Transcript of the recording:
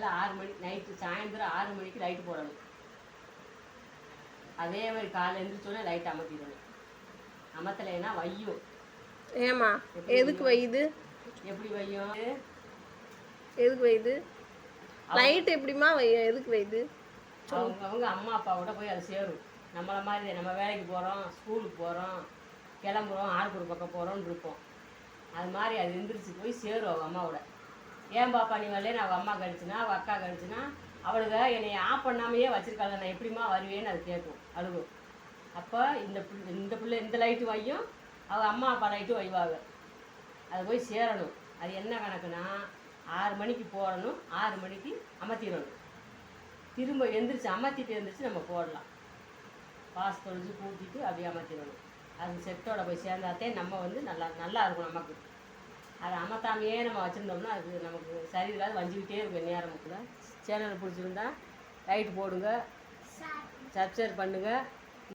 காலையில் ஆறு மணி நைட்டு சாயந்தரம் ஆறு மணிக்கு லைட்டு போடணும். அதே மாதிரி காலைல எழுந்திரிச்சோன்னே லைட் அமர்த்திடணும். அமர்த்தலைன்னா வையும். ஏமா எதுக்கு வையுது? எப்படி வையும்? எதுக்கு வையுது? லைட் எப்படிமா வை எதுக்கு வையுது? அவங்க அவங்க அம்மா அப்பாவோட போய் அது சேரும். நம்மளை மாதிரி நம்ம வேலைக்கு போகிறோம் ஸ்கூலுக்கு போகிறோம் கிளம்புறோம் ஆறுபூர் பக்கம் போகிறோம்னு இருப்போம். அது மாதிரி அது எந்திரிச்சு போய் சேரும் அவங்க அம்மாவோட. ஏன் பாப்பா நீ வரல அவள் அம்மா கழிச்சுனா அவள் அக்கா கழிச்சுனா அவளுக்கு என்னை ஆஃப் பண்ணாமையே வச்சிருக்காங்க நான் எப்படிம்மா வருவேன்னு அது கேட்கும் அழுகும். அப்போ இந்த பிள்ளை இந்த பிள்ளை இந்த லைட்டு வையும் அவள் அம்மா அப்பா லைட்டும் வைவாங்க. அது போய் சேரணும். அது என்ன கணக்குனா ஆறு மணிக்கு போடணும் ஆறு மணிக்கு அமர்த்திடணும். திரும்ப எந்திரிச்சு அமர்த்திட்டு எந்திரிச்சு நம்ம போடலாம். பாஸ் தொழிச்சு கூட்டிட்டு அப்படியே அமர்த்திடணும். அது செட்டோட போய் சேர்ந்தாத்தே நம்ம வந்து நல்லா நல்லா இருக்கும் நமக்கு. அதை அமர்த்தாமையே நம்ம வச்சுருந்தோம்னா அது நமக்கு சரியில்லாத வஞ்சிக்கிட்டே இருக்கும் நேரம் கூட சேனல் பிடிச்சிருந்தா லைட் போடுங்க. சப்ஸ்கிரைப் பண்ணுங்கள்